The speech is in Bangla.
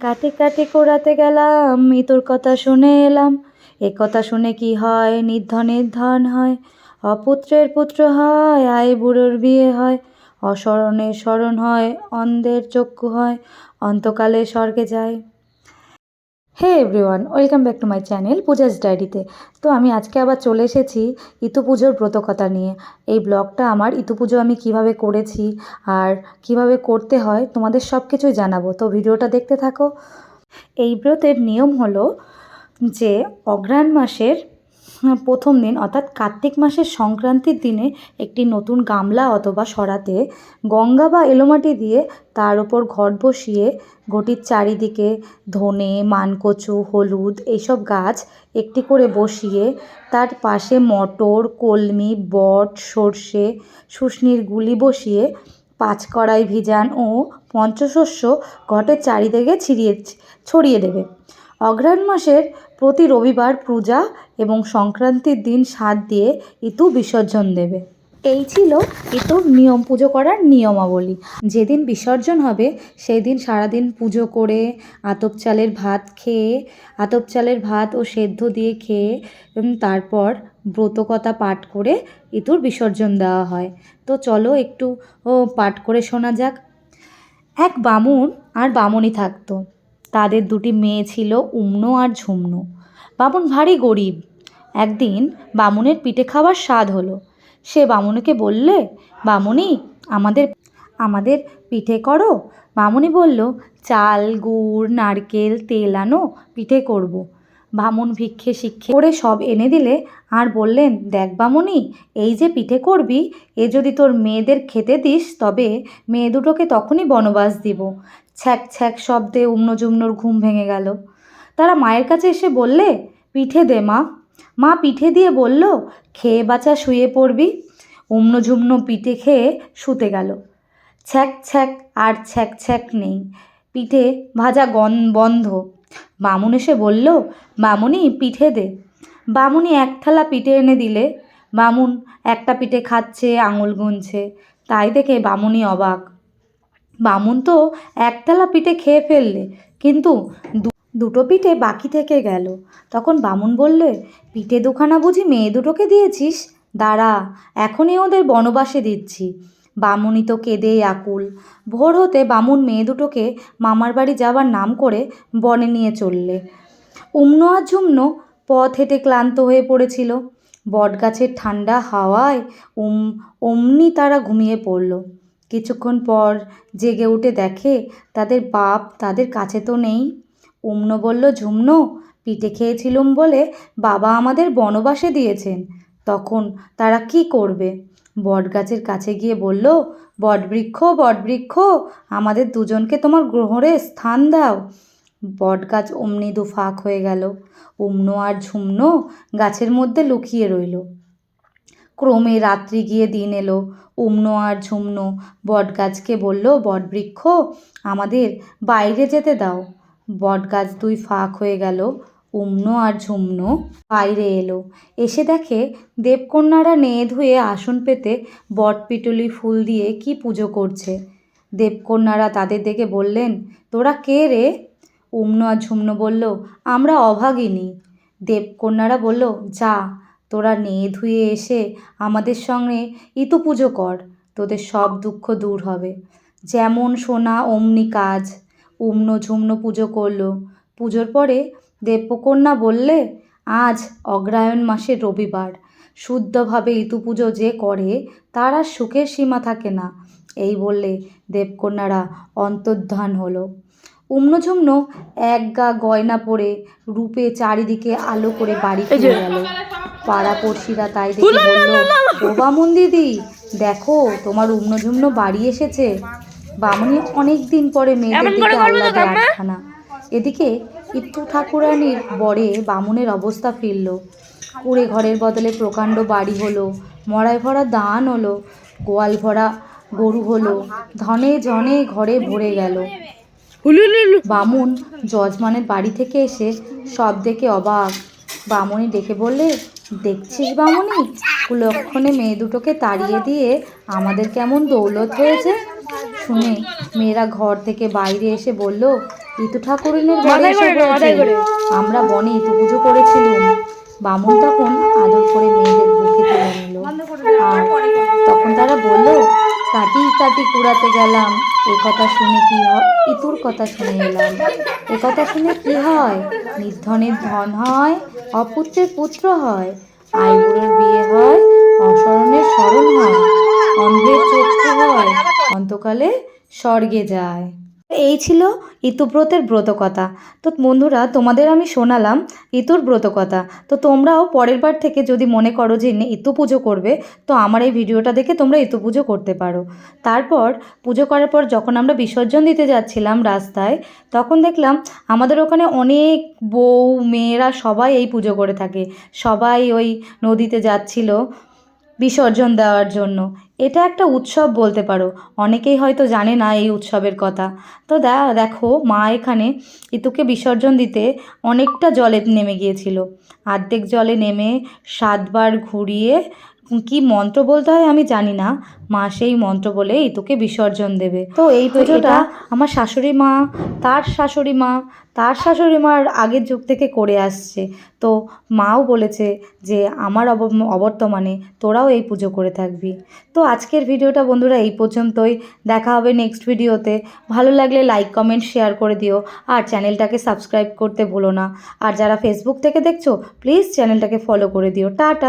কাটে কাটে কোড়াতে গেলাম মৃতুর কথা শুনে এলাম। এ কথা শুনে কি হয়? নির্ধনের ধন হয়। অপুত্রের পুত্র হয় আয় বুড়োর বিয়ে হয়। অস্মরণের স্মরণ হয়, অন্ধের চক্ষু হয়, অন্তকালে স্বর্গে যায়। Hey everyone welcome back to my channel Puja's ডায়েরিতে তো আমি আজকে আবার চলে এসেছি ইতু পুজোর ব্রতকথা নিয়ে। এই ব্লগটা আমার, ইতু পুজো আমি কীভাবে করেছি আর কীভাবে করতে হয়, তোমাদের সব কিছুই জানাব। তো ভিডিওটা দেখতে থাকো। এই ব্রতের নিয়ম হলো যে অগ্রহায়ণ মাসের প্রথম দিন, অর্থাৎ কার্তিক মাসের সংক্রান্তির দিনে একটি নতুন গামলা অথবা সরাতে গঙ্গা বা এলোমাটি দিয়ে তার ওপর ঘট বসিয়ে ঘটির চারিদিকে ধনে, মানকচু, হলুদ এইসব গাছ একটি করে বসিয়ে তার পাশে মটর, কলমি, বট, সর্ষে শুশনির গুলি বসিয়ে পাঁচ কড়াই ভিজান ও পঞ্চশস্য ঘটের চারিদিকে ছিড়িয়ে ছড়িয়ে দেবে। অগ্রহায়ণ মাসের প্রতি রবিবার পূজা এবং সংক্রান্তির দিন সাত দিয়ে ইতু বিসর্জন দেবে। এই ছিল ইতুর নিয়ম, পুজো করার নিয়মাবলী। যেদিন বিসর্জন হবে সেই দিন সারাদিন পুজো করে আতপ চালের ভাত খেয়ে, আতপ চালের ভাত ও সেদ্ধ দিয়ে খেয়ে তারপর ব্রতকথা পাঠ করে ইতুর বিসর্জন দেওয়া হয়। তো চলো একটু পাঠ করে শোনা যাক। এক বামুন আর বামুনি থাকতো। তাদের দুটি মেয়ে ছিল উমনো আর ঝুমনো। বামুন ভারী গরিব। একদিন বামুনের পিঠে খাওয়ার স্বাদ হলো। সে বামুনিকে বললে, বামুনি, আমাদের আমাদের পিঠে করো। বামুনি বলল, চাল, গুড়, নারকেল, তেল আনো, পিঠে করব। বামুন ভিক্ষে শিক্ষে করে সব এনে দিলে আর বললেন, দেখ বামুনি, এই যে পিঠে করবি, এ যদি তোর মেয়েদের খেতে দিস, তবে মেয়ে দুটোকে তখনই বনবাস দিব। ছ্যাক ছ্যাক শব্দে উম্ন জুম্নর ঘুম ভেঙে গেল। তারা মায়ের কাছে এসে বললে, পিঠে দে মা। মা পিঠে দিয়ে বলল, খেয়ে বাচ্চা শুয়ে পড়বি। উম্ন ঝুম্ন পিঠে খেয়ে শুতে গেল। ছ্যাক ছ্যাক আর ছ্যাক ছ্যাক নেই। পিঠে ভাজা গন বন্ধ। বামুন এসে বলল, বামুনি, পিঠে দে। বামুনি এক থালা পিঠে এনে দিলে। বামুন একটা পিঠে খাচ্ছে, আঙুল গুনছে। তাই দেখে বামুনি অবাক। বামুন তো এক থালা পিঠে খেয়ে ফেললে, কিন্তু দুটো পিঠে বাকি থেকে গেল। তখন বামুন বললে, পিঠে দুখানা বুঝি মেয়ে দুটোকে দিয়েছিস? দাঁড়া, এখনই ওদের বনবাসে দিচ্ছি। বামুনি তো কেঁদেই আকুল। ভোর হতে বামুন মেয়ে দুটোকে মামার বাড়ি যাবার নাম করে বনে নিয়ে চললে। উমনো আর ঝুমনো পথ হেঁটে ক্লান্ত হয়ে পড়েছিল। বটগাছের ঠান্ডা হাওয়ায় উম, অমনি তারা ঘুমিয়ে পড়ল। কিছুক্ষণ পর জেগে উঠে দেখে তাদের বাপ তাদের কাছে তো নেই। উমনো বলল, ঝুমনো, পিঠে খেয়েছিলুম বলে বাবা আমাদের বনবাসে দিয়েছেন। তখন তারা কি করবে? বটগাছের কাছে গিয়ে বলল, বটবৃক্ষ বটবৃক্ষ, আমাদের দুজনকে তোমার গ্রহণে স্থান দাও। বটগাছ অমনি দুফাক হয়ে গেল। উমনো আর ঝুমনো গাছের মধ্যে লুকিয়ে রইল। ক্রমে রাত্রি গিয়ে দিন এলো। উমনো আর ঝুমনো বটগাছকে বলল, বটবৃক্ষ, আমাদের বাইরে যেতে দাও। বটগাছ দুই ফাঁক হয়ে গেল। উমনো আর ঝুমনো বাইরে এলো। এসে দেখে দেবকন্যারা নেয়ে ধুয়ে আসন পেতে বটপিটুলি ফুল দিয়ে কি পুজো করছে। দেবকন্যারা তাদের দেখে বললেন, তোরা কে রে? উমনো আর ঝুমনো বলল, আমরা অভাগিনী। দেবকন্যারা বলল, যা, তোরা নেয়ে ধুয়ে এসে আমাদের সঙ্গে ইতু পুজো কর, তোদের সব দুঃখ দূর হবে। যেমন সোনা, অমনি কাজ। উমনো ঝুমনো পুজো করল। পুজোর পরে দেবকন্যা বললে আজ অগ্রায়ণ মাসের রবিবার। শুদ্ধভাবে ইতু পুজো যে করে তার আর সুখের সীমা থাকে না। এই বললে দেবকন্যারা অন্তর্ধান হলো। উম্নঝুম্ন এক গা গয়না পরে রূপে চারিদিকে আলো করে বাড়ি ফিরে গেল পাড়া পড়শিরা তাই দেখে বলল ও বামুন দিদি দেখো তোমার উম্নঝুম্ন বাড়ি এসেছে। বামুনি অনেক দিন পরে মেয়েদের দিকে আহ্লাদে আটখানা এদিকে ইত্তু ঠাকুরানির বরে বামুনের অবস্থা ফিরল। কুড়ে ঘরের বদলে প্রকাণ্ড বাড়ি হলো, মড়ায় ভরা দান হলো, গোয়াল ভরা গরু হলো, ধনে জনে ঘরে ভরে গেল। বামুন জজমানের বাড়ি থেকে এসে সব দেখে অবাক। বামুনি ডেকে বললে দেখছিস বামুনি? কুলক্ষণে মেয়ে দুটোকে তাড়িয়ে দিয়ে আমাদের কেমন দৌলত হয়েছে। শুনে মেয়েরা ঘর থেকে বাইরে এসে বলল ইতু ঠাকুরিনের বাড়ি এসে করে পড়েছে। আমরা বনে ইতু পুজো করেছিলাম। বামুন তখন আদর করে মেয়েদের বুকে তুলে নিল। আর তখন তারা বলল কাটি কাটি কুড়াতে গেলাম। এ কথা শুনে কি হয় ইতুর কথা শুনে এলাম। এ কথা শুনে কি হয়? নির্ধনের ধন হয়, অপুত্রের পুত্র হয়, আইবুড়োর বিয়ে হয় অসরণের স্মরণ হয় অন্ধের চক্ষু হয়, অন্তকালে স্বর্গে যায়। এই ছিল ইতুব্রতের ব্রতকথা। তো বন্ধুরা, তোমাদের আমি শোনালাম ইতুর ব্রতকথা। তো তোমরাও পরের বার থেকে যদি মনে করো যে ইতু পুজো করবে, তো আমার এই ভিডিওটা দেখে তোমরা ইতু পুজো করতে পারো। তারপর পুজো করার পর যখন আমরা বিসর্জন দিতে যাচ্ছিলাম রাস্তায়, তখন দেখলাম আমাদের ওখানে অনেক বউ, মেয়েরা সবাই এই পুজো করে থাকে। সবাই ওই নদীতে যাচ্ছিল বিসর্জন দেওয়ার জন্য। এটা একটা উৎসব বলতে পারো। অনেকেই হয়তো জানে না এই উৎসবের কথা। তো দেখো, মা এখানে ইতুকে বিসর্জন দিতে অনেকটা জলে নেমে গিয়েছিল। আর্ধেক জলে নেমে সাতবার ঘুরিয়ে কি মন্ত্র বলতে হয় আমি জানি না। মা সেই মন্ত্র বলে ইতুকে বিসর্জন দেবে। তো এই পুজোটা আমার শাশুড়ি মা তার শাশুড়ি মা তার শাশুড়ি মার আগের যুগ থেকে করে আসছে। তো মাও বলেছে যে আমার অব অবর্তমানে তোরাও এই পুজো করে থাকবি। তো আজকের ভিডিওটা বন্ধুরা এই পর্যন্তই। দেখা হবে নেক্সট ভিডিওতে। ভালো লাগলে লাইক কমেন্ট শেয়ার করে দিও। আর চ্যানেলটাকে সাবস্ক্রাইব করতে ভুলো না। আর যারা ফেসবুক থেকে দেখছ প্লিজ চ্যানেলটাকে ফলো করে দিও। টাটা!